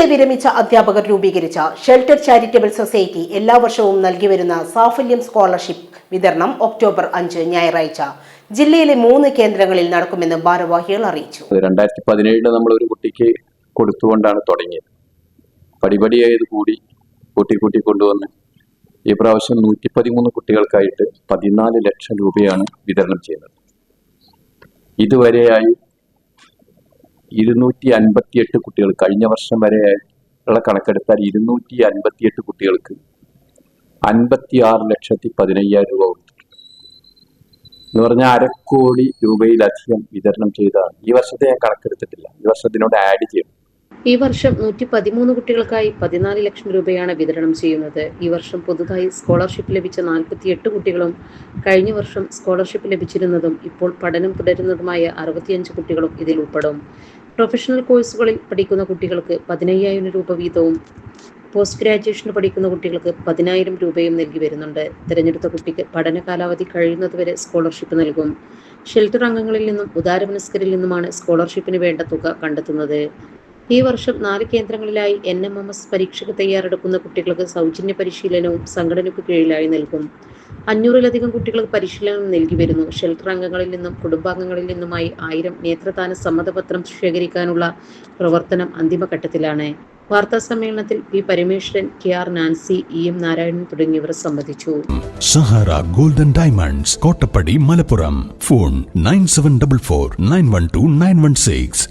ജില്ലയിലെ വിരമിച്ച അധ്യാപകർ രൂപീകരിച്ച ഷെൽട്ടർ ചാരിറ്റബിൾ സൊസൈറ്റി എല്ലാ വർഷവും നൽകി വരുന്ന സാഫല്യം സ്കോളർഷിപ്പ് വിതരണം ഒക്ടോബർ അഞ്ച് ഞായറാഴ്ച. ജില്ലയിലെ മൂന്ന് കേന്ദ്രങ്ങളിൽ നടക്കുമെന്ന് ഭാരവാഹികൾ അറിയിച്ചു. രണ്ടായിരത്തി പതിനേഴിൽ നമ്മൾ ഒരു കുട്ടിക്ക് കൊടുത്തുകൊണ്ടാണ് തുടങ്ങിയത്. പടിപടിയായത് കൂടി കൂട്ടി കൂട്ടി കൊണ്ടുവന്ന് ഈ പ്രാവശ്യം നൂറ്റി പതിമൂന്ന് കുട്ടികൾക്കായിട്ട് പതിനാല് ലക്ഷം രൂപയാണ് വിതരണം ചെയ്യുന്നത്. ഇതുവരെയായി ഇരുന്നൂറ്റി അൻപത്തിയെട്ട് കുട്ടികൾ. കഴിഞ്ഞ വർഷം വരെ ഉള്ള കണക്കെടുത്താൽ ഇരുന്നൂറ്റി അൻപത്തിയെട്ട് കുട്ടികൾക്ക് അൻപത്തി ആറ് ലക്ഷത്തി പതിനയ്യായിരം രൂപ കൊടുത്തിട്ടുണ്ട് എന്ന് പറഞ്ഞാൽ അരക്കോടി രൂപയിലധികം വിതരണം ചെയ്തതാണ് ഈ വർഷത്തെ ഞാൻ കണക്കെടുത്തിട്ടില്ല. ഈ വർഷത്തിനോട് ആഡ് ചെയ്യും ഈ വർഷം നൂറ്റി പതിമൂന്ന് കുട്ടികൾക്കായി പതിനാല് ലക്ഷം രൂപയാണ് വിതരണം ചെയ്യുന്നത്. ഈ വർഷം പുതുതായി സ്കോളർഷിപ്പ് ലഭിച്ച നാൽപ്പത്തിയെട്ട് കുട്ടികളും കഴിഞ്ഞ വർഷം സ്കോളർഷിപ്പ് ലഭിച്ചിരുന്നതും ഇപ്പോൾ പഠനം തുടരുന്നതുമായ അറുപത്തിയഞ്ച് കുട്ടികളും ഇതിൽ ഉൾപ്പെടും. പ്രൊഫഷണൽ കോഴ്സുകളിൽ പഠിക്കുന്ന കുട്ടികൾക്ക് പതിനയ്യായിരം രൂപ വീതവും പോസ്റ്റ് ഗ്രാജുവേഷന് പഠിക്കുന്ന കുട്ടികൾക്ക് പതിനായിരം രൂപയും നൽകി വരുന്നുണ്ട്. തിരഞ്ഞെടുത്ത കുട്ടിക്ക് പഠന കാലാവധി കഴിയുന്നതുവരെ സ്കോളർഷിപ്പ് നൽകും. ഷെൽട്ടർ അംഗങ്ങളിൽ നിന്നും ഉദാരമനസ്കരിൽ നിന്നുമാണ് സ്കോളർഷിപ്പിന് വേണ്ട തുക കണ്ടെത്തുന്നത്. ഈ വർഷം നാല് കേന്ദ്രങ്ങളിലായി എൻ എം എം എസ് പരീക്ഷയ്ക്ക് തയ്യാറെടുക്കുന്ന കുട്ടികൾക്ക് സൗജന്യ പരിശീലനവും സംഘടനയ്ക്ക് കീഴിലായി നൽകും. അഞ്ഞൂറിലധികം കുട്ടികൾക്ക് പരിശീലനം നൽകി വരുന്നു. ഷെൽട്ടർ അംഗങ്ങളിൽ നിന്നും കുടുംബാംഗങ്ങളിൽ നിന്നുമായി ആയിരം നേത്രദാന സമ്മതപത്രം ശേഖരിക്കാനുള്ള പ്രവർത്തനം അന്തിമഘട്ടത്തിലാണ്. വാർത്താ സമ്മേളനത്തിൽ P Parameswaran K R Nancy E M Narayanan തുടങ്ങിയവർ സംബന്ധിച്ചു. Sahara golden diamonds Kottappadi Malappuram. Phone nine seven double four nine one two nine one six.